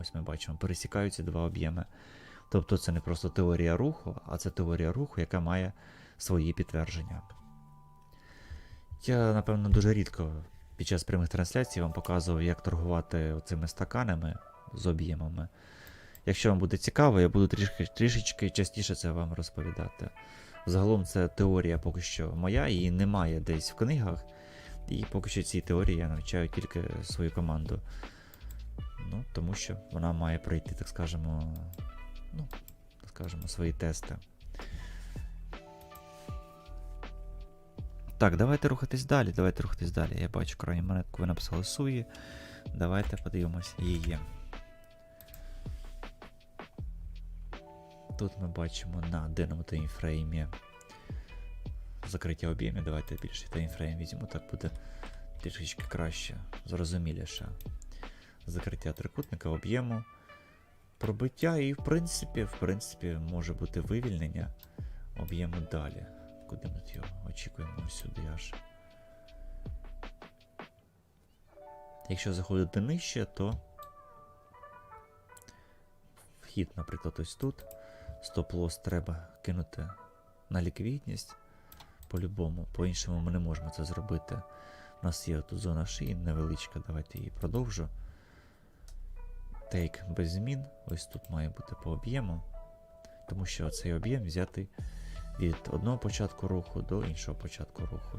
Ось ми бачимо, пересікаються два об'єми. Тобто це не просто теорія руху, а це теорія руху, яка має свої підтвердження. Я, напевно, дуже рідко під час прямих трансляцій вам показував, як торгувати цими стаканами з об'ємами. Якщо вам буде цікаво, я буду трішки, трішечки частіше це вам розповідати. Загалом це теорія поки що моя, її немає десь в книгах. І поки що цій теорії я навчаю тільки свою команду. Ну, тому що вона має пройти, так скажемо, ну, так скажемо, свої тести. Так, давайте рухатись далі. Давайте рухатись далі. Я бачу крайню монетку, ви написали Суї. Давайте подивимось її. Тут ми бачимо на денному таймфреймі закриття об'ємів. Давайте більший таймфрейм візьму, так буде трішечки краще, зрозуміліше. Закриття трикутника об'єму, пробиття і, в принципі, в принципі, може бути вивільнення об'єму далі. Куди ми його очікуємо сюди аж. Якщо заходити нижче, то вхід, наприклад, ось тут. Стоп-лос треба кинути на ліквідність. По-любому, по-іншому ми не можемо це зробити. У нас є тут зона шиї невеличка, давайте її продовжу. Тейк без змін. Ось тут має бути по об'єму. Тому що цей об'єм взятий від одного початку руху до іншого початку руху.